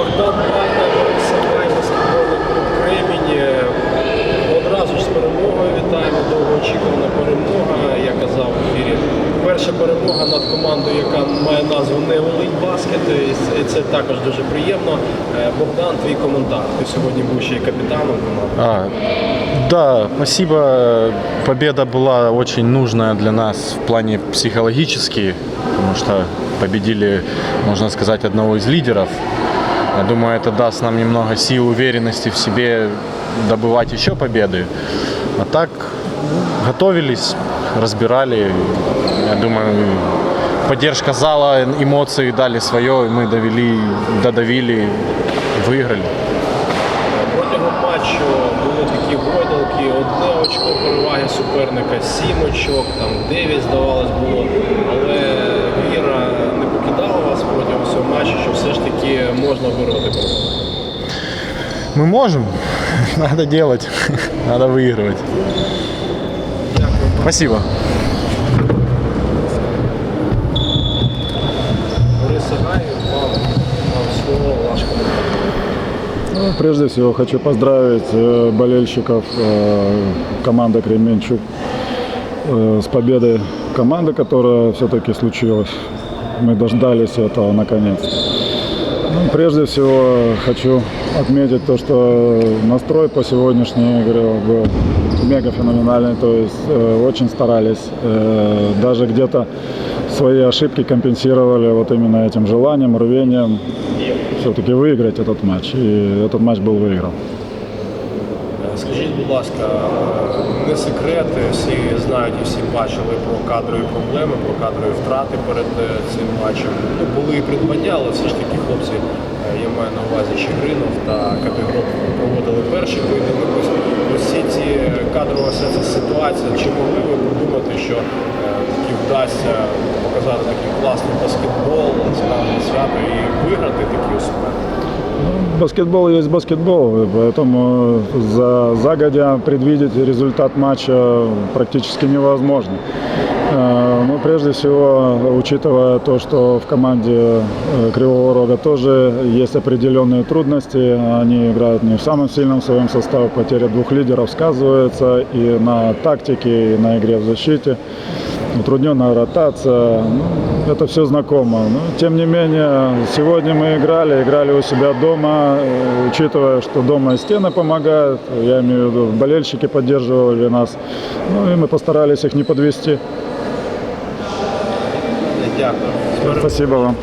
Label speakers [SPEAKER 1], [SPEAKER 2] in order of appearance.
[SPEAKER 1] Богдан Пальна, Борисовай, баскетбольний клуб. Одразу ж з перемогою вітаємо. Довгоочікувана перемога. Я казав в ефірі. Перша перемога над командою, яка має назву не Волинь Баскет. І це- також дуже приємно. Е, Богдан, твій коментар. Ти сьогодні був ще й капітаном команди.
[SPEAKER 2] Да, спасибо. Победа была очень нужная для нас в плане психологически, потому что победили, можно сказать, одного из лидеров. Я думаю, это даст нам немного сил, уверенности в себе добывать еще победы. А так ну, готовились, разбирали. Я думаю, поддержка зала, эмоции дали свое, и мы довели, додавили, выиграли.
[SPEAKER 1] Одне очко переваги суперника, сім очок, там дев'ять здавалось було. Але
[SPEAKER 2] Мы можем, надо делать, надо выигрывать. Спасибо.
[SPEAKER 3] Ну, Прежде всего хочу поздравить э, болельщиков э, команды Кременчук э, с победой команды, которая все-таки случилась. Мы дождались этого наконец. Ну, прежде всего хочу отметить то, что настрой по сегодняшней игре был мега феноменальный, то есть э, очень старались, э, даже где-то свои ошибки компенсировали вот именно этим желанием, рвением все-таки выиграть этот матч. И этот матч был выигран.
[SPEAKER 1] Скажіть, будь ласка, не секрети, всі знають і всі бачили про кадрові проблеми, про кадрові втрати перед е, цим матчем. Ну, були і придбання, але все ж таки хлопці, е, я маю на увазі Чигринов та Капігроб проводили перші. Ось Усі ці е, кадрова ситуація, чи могли ви подумати, що таки вдасться показати такий класний баскетбол, справді свято і виграти такі суперники?
[SPEAKER 3] Баскетбол есть баскетбол, поэтому за, загодя предвидеть результат матча практически невозможно. Прежде всего, учитывая то, что в команде э, Кривого Рога тоже есть определенные трудности, они играют не в самом сильном своем составе, потеря двух лидеров сказывается и на тактике, и на игре в защите утрудненная ротация. Ну, это все знакомо. Но, тем не менее, сегодня мы играли, играли у себя дома, э, учитывая, что дома стены помогают. Я имею в виду, болельщики поддерживали нас. Ну и мы постарались их не подвести.
[SPEAKER 1] Дякую.
[SPEAKER 3] Спасибо вам.